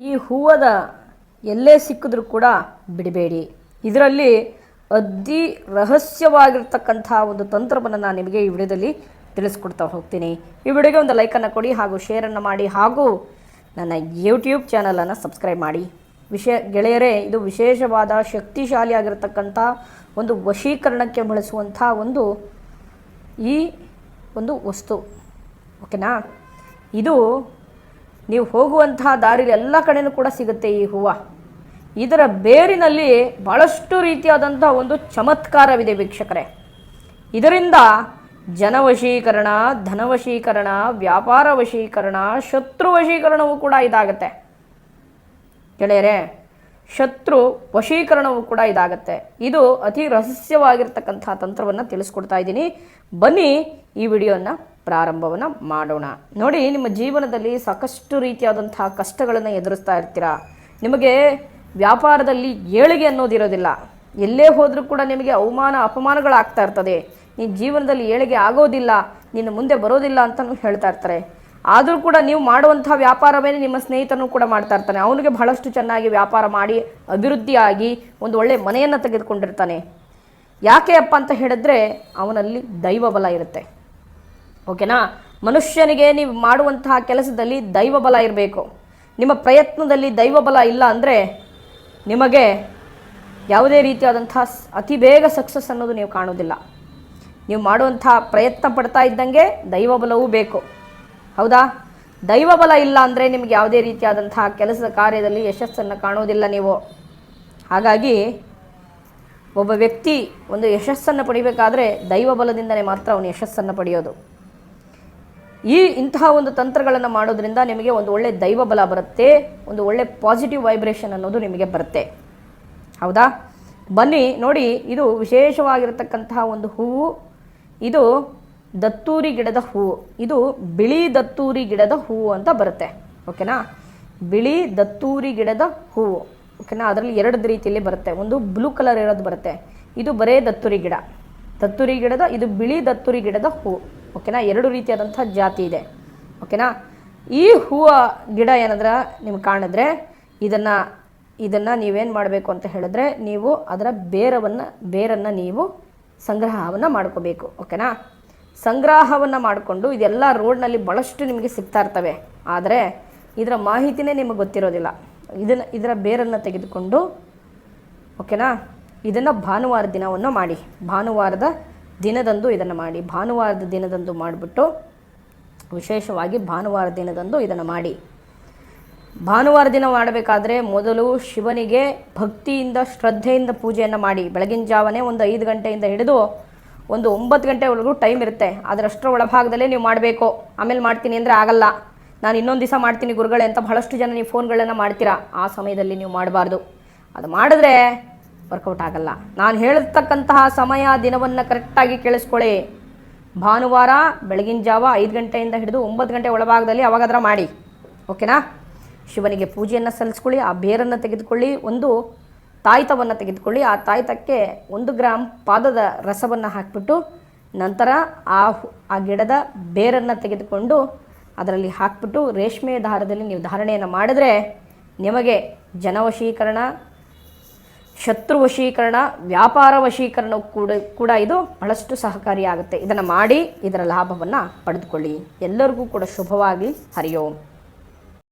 ಈ ಹೂವದ ಎಲ್ಲೇ ಸಿಕ್ಕಿದ್ರೂ ಕೂಡ ಬಿಡಬೇಡಿ. ಇದರಲ್ಲಿ ಅತಿ ರಹಸ್ಯವಾಗಿರ್ತಕ್ಕಂಥ ಒಂದು ತಂತ್ರವನ್ನು ನಾನು ನಿಮಗೆ ಈ ವಿಡಿಯೋದಲ್ಲಿ ತಿಳಿಸ್ಕೊಡ್ತಾ ಹೋಗ್ತೀನಿ. ಈ ವಿಡಿಯೋಗೆ ಒಂದು ಲೈಕನ್ನು ಕೊಡಿ ಹಾಗೂ ಶೇರನ್ನು ಮಾಡಿ ಹಾಗೂ ನನ್ನ ಯೂಟ್ಯೂಬ್ ಚಾನಲನ್ನು ಸಬ್ಸ್ಕ್ರೈಬ್ ಮಾಡಿ. ವಿಷಯ ಗೆಳೆಯರೇ, ಇದು ವಿಶೇಷವಾದ ಶಕ್ತಿಶಾಲಿಯಾಗಿರ್ತಕ್ಕಂಥ ಒಂದು ವಶೀಕರಣಕ್ಕೆ ಬಳಸುವಂಥ ಒಂದು ಈ ಒಂದು ವಸ್ತು. ಓಕೆನಾ ಇದು ನೀವು ಹೋಗುವಂತಹ ದಾರಿಲಿ ಎಲ್ಲ ಕಡೆಯೂ ಕೂಡ ಸಿಗುತ್ತೆ ಈ ಹೂವು. ಇದರ ಬೇರಿನಲ್ಲಿ ಬಹಳಷ್ಟು ರೀತಿಯಾದಂಥ ಒಂದು ಚಮತ್ಕಾರವಿದೆ ವೀಕ್ಷಕರೇ. ಇದರಿಂದ ಜನವಶೀಕರಣ, ಧನವಶೀಕರಣ, ವ್ಯಾಪಾರ ವಶೀಕರಣ, ಶತ್ರು ವಶೀಕರಣವೂ ಕೂಡ ಇದಾಗತ್ತೆ. ಗೆಳೆಯರೇ, ಶತ್ರು ವಶೀಕರಣವೂ ಕೂಡ ಇದಾಗತ್ತೆ. ಇದು ಅತಿ ರಹಸ್ಯವಾಗಿರ್ತಕ್ಕಂಥ ತಂತ್ರವನ್ನು ತಿಳಿಸ್ಕೊಡ್ತಾ ಇದ್ದೀನಿ. ಬನ್ನಿ ಈ ವಿಡಿಯೋನ ಪ್ರಾರಂಭವನ್ನು ಮಾಡೋಣ. ನೋಡಿ, ನಿಮ್ಮ ಜೀವನದಲ್ಲಿ ಸಾಕಷ್ಟು ರೀತಿಯಾದಂತಹ ಕಷ್ಟಗಳನ್ನು ಎದುರಿಸ್ತಾ ಇರ್ತೀರಾ? ನಿಮಗೆ ವ್ಯಾಪಾರದಲ್ಲಿ ಏಳಿಗೆ ಅನ್ನೋದಿರೋದಿಲ್ಲ. ಎಲ್ಲೇ ಹೋದರೂ ಕೂಡ ನಿಮಗೆ ಅವಮಾನ, ಅಪಮಾನಗಳಾಗ್ತಾ ಇರ್ತದೆ. ನಿನ್ನ ಜೀವನದಲ್ಲಿ ಏಳಿಗೆ ಆಗೋದಿಲ್ಲ, ನಿನ್ನ ಮುಂದೆ ಬರೋದಿಲ್ಲ ಅಂತಲೂ ಹೇಳ್ತಾ ಇರ್ತಾರೆ. ಆದರೂ ಕೂಡ ನೀವು ಮಾಡುವಂಥ ವ್ಯಾಪಾರವೇ ನಿಮ್ಮ ಸ್ನೇಹಿತನು ಕೂಡ ಮಾಡ್ತಾ ಇರ್ತಾನೆ. ಅವನಿಗೆ ಬಹಳಷ್ಟು ಚೆನ್ನಾಗಿ ವ್ಯಾಪಾರ ಮಾಡಿ ಅಭಿವೃದ್ಧಿಯಾಗಿ ಒಂದು ಒಳ್ಳೆ ಮನೆಯನ್ನು ತೆಗೆದುಕೊಂಡಿರ್ತಾನೆ. ಯಾಕೆ ಅಪ್ಪ ಅಂತ ಹೇಳಿದ್ರೆ ಅವನಲ್ಲಿ ದೈವ ಬಲ ಇರುತ್ತೆ. ಓಕೆನಾ? ಮನುಷ್ಯನಿಗೆ ನೀವು ಮಾಡುವಂತಹ ಕೆಲಸದಲ್ಲಿ ದೈವ ಬಲ ಇರಬೇಕು. ನಿಮ್ಮ ಪ್ರಯತ್ನದಲ್ಲಿ ದೈವ ಬಲ ಇಲ್ಲ ಅಂದರೆ ನಿಮಗೆ ಯಾವುದೇ ರೀತಿಯಾದಂಥ ಅತಿ ಬೇಗ ಸಕ್ಸಸ್ ಅನ್ನೋದು ನೀವು ಕಾಣೋದಿಲ್ಲ. ನೀವು ಮಾಡುವಂಥ ಪ್ರಯತ್ನ ಪಡ್ತಾ ಇದ್ದಂಗೆ ದೈವ ಬಲವೂ ಬೇಕು. ಹೌದಾ? ದೈವ ಬಲ ಇಲ್ಲ ಅಂದರೆ ನಿಮಗೆ ಯಾವುದೇ ರೀತಿಯಾದಂಥ ಕೆಲಸದ ಕಾರ್ಯದಲ್ಲಿ ಯಶಸ್ಸನ್ನು ಕಾಣೋದಿಲ್ಲ ನೀವು. ಹಾಗಾಗಿ ಒಬ್ಬ ವ್ಯಕ್ತಿ ಒಂದು ಯಶಸ್ಸನ್ನು ಪಡಿಬೇಕಾದ್ರೆ ದೈವ ಬಲದಿಂದಲೇ ಮಾತ್ರ ಅವನು ಯಶಸ್ಸನ್ನು ಪಡೆಯೋದು. ಈ ಇಂತಹ ಒಂದು ತಂತ್ರಗಳನ್ನು ಮಾಡೋದ್ರಿಂದ ನಿಮಗೆ ಒಂದು ಒಳ್ಳೆ ದೈವ ಬಲ ಬರುತ್ತೆ, ಒಂದು ಒಳ್ಳೆ ಪಾಸಿಟಿವ್ ವೈಬ್ರೇಷನ್ ಅನ್ನೋದು ನಿಮಗೆ ಬರುತ್ತೆ. ಹೌದಾ? ಬನ್ನಿ, ನೋಡಿ, ಇದು ವಿಶೇಷವಾಗಿರತಕ್ಕಂತಹ ಒಂದು ಹೂವು. ಇದು ದತ್ತೂರಿ ಗಿಡದ ಹೂವು. ಇದು ಬಿಳಿ ದತ್ತೂರಿ ಗಿಡದ ಹೂವು ಅಂತ ಬರುತ್ತೆ. ಓಕೆನಾ? ಬಿಳಿ ದತ್ತೂರಿ ಗಿಡದ ಹೂವು. ಓಕೆನಾ? ಅದರಲ್ಲಿ ಎರಡು ರೀತಿಯಲ್ಲಿ ಬರುತ್ತೆ. ಒಂದು ಬ್ಲೂ ಕಲರ್ ಇರೋದು ಬರುತ್ತೆ. ಇದು ಬರೇ ದತ್ತೂರಿ ಗಿಡ. ದತ್ತೂರಿ ಗಿಡದ, ಇದು ಬಿಳಿ ದತ್ತೂರಿ ಗಿಡದ ಹೂವು. ಓಕೆನಾ? ಎರಡು ರೀತಿಯಾದಂಥ ಜಾತಿ ಇದೆ. ಓಕೆನಾ? ಈ ಹೂವು ಗಿಡ ಏನಾದ್ರೆ ನಿಮ್ಗೆ ಕಾಣಿದ್ರೆ ಇದನ್ನು ಇದನ್ನು ನೀವೇನು ಮಾಡಬೇಕು ಅಂತ ಹೇಳಿದ್ರೆ ನೀವು ಅದರ ಬೇರವನ್ನು, ಬೇರನ್ನು ನೀವು ಸಂಗ್ರಹವನ್ನು ಮಾಡ್ಕೋಬೇಕು. ಓಕೆನಾ? ಸಂಗ್ರಹವನ್ನು ಮಾಡಿಕೊಂಡು ಇದೆಲ್ಲ ರೋಡ್ನಲ್ಲಿ ಭಾಳಷ್ಟು ನಿಮಗೆ ಸಿಗ್ತಾ ಇರ್ತವೆ. ಆದರೆ ಇದರ ಮಾಹಿತಿನೇ ನಿಮಗೆ ಗೊತ್ತಿರೋದಿಲ್ಲ. ಇದನ್ನು, ಇದರ ಬೇರನ್ನು ತೆಗೆದುಕೊಂಡು, ಓಕೆನಾ? ಇದನ್ನು ಭಾನುವಾರ ದಿನವನ್ನು ಮಾಡಿ. ಭಾನುವಾರದ ದಿನದಂದು ಇದನ್ನು ಮಾಡಿ, ಭಾನುವಾರದ ದಿನದಂದು ಮಾಡಿಬಿಟ್ಟು ವಿಶೇಷವಾಗಿ ಭಾನುವಾರ ದಿನದಂದು ಇದನ್ನು ಮಾಡಿ. ಭಾನುವಾರ ದಿನ ಮಾಡಬೇಕಾದ್ರೆ ಮೊದಲು ಶಿವನಿಗೆ ಭಕ್ತಿಯಿಂದ, ಶ್ರದ್ಧೆಯಿಂದ ಪೂಜೆಯನ್ನು ಮಾಡಿ. ಬೆಳಗಿನ ಜಾವನೇ ಒಂದು ಐದು ಗಂಟೆಯಿಂದ ಹಿಡಿದು ಒಂದು ಒಂಬತ್ತು ಗಂಟೆವರೆಗೂ ಟೈಮ್ ಇರುತ್ತೆ. ಅದರಷ್ಟರ ಒಳಭಾಗದಲ್ಲೇ ನೀವು ಮಾಡಬೇಕು. ಆಮೇಲೆ ಮಾಡ್ತೀನಿ ಅಂದರೆ ಆಗಲ್ಲ. ನಾನು ಇನ್ನೊಂದು ದಿವಸ ಮಾಡ್ತೀನಿ ಗುರುಗಳೇ ಅಂತ ಬಹಳಷ್ಟು ಜನ ನೀವು ಫೋನ್ಗಳನ್ನು ಮಾಡ್ತೀರಾ. ಆ ಸಮಯದಲ್ಲಿ ನೀವು ಮಾಡಬಾರ್ದು. ಅದು ಮಾಡಿದ್ರೆ ವರ್ಕೌಟ್ ಆಗಲ್ಲ. ನಾನು ಹೇಳಿರ್ತಕ್ಕಂತಹ ಸಮಯ ದಿನವನ್ನು ಕರೆಕ್ಟಾಗಿ ಕೇಳಿಸ್ಕೊಳ್ಳಿ. ಭಾನುವಾರ ಬೆಳಗಿನ ಜಾವ ಐದು ಗಂಟೆಯಿಂದ ಹಿಡಿದು ಒಂಬತ್ತು ಗಂಟೆ ಒಳಭಾಗದಲ್ಲಿ ಅವಾಗಾದ್ರೆ ಮಾಡಿ. ಓಕೆನಾ? ಶಿವನಿಗೆ ಪೂಜೆಯನ್ನು ಸಲ್ಲಿಸ್ಕೊಳ್ಳಿ, ಆ ಬೇರನ್ನು ತೆಗೆದುಕೊಳ್ಳಿ, ಒಂದು ತಾಯ್ತವನ್ನು ತೆಗೆದುಕೊಳ್ಳಿ. ಆ ತಾಯ್ತಕ್ಕೆ ಒಂದು ಗ್ರಾಮ್ ಪಾದದ ರಸವನ್ನು ಹಾಕಿಬಿಟ್ಟು ನಂತರ ಆ ಆ ಗಿಡದ ಬೇರನ್ನು ತೆಗೆದುಕೊಂಡು ಅದರಲ್ಲಿ ಹಾಕಿಬಿಟ್ಟು ರೇಷ್ಮೆ ದಾರದಲ್ಲಿ ನೀವು ಧಾರಣೆಯನ್ನು ಮಾಡಿದ್ರೆ ನಿಮಗೆ ಜನವಶೀಕರಣ ಶತ್ರು ವಶೀಕರಣ, ವ್ಯಾಪಾರ ವಶೀಕರಣ ಕೂಡ ಕೂಡ ಇದು ಬಹಳಷ್ಟು ಸಹಕಾರಿಯಾಗುತ್ತೆ. ಇದನ್ನು ಮಾಡಿ ಇದರ ಲಾಭವನ್ನು ಪಡೆದುಕೊಳ್ಳಿ. ಎಲ್ಲರಿಗೂ ಕೂಡ ಶುಭವಾಗಿ ಹರಿಯೋಂ.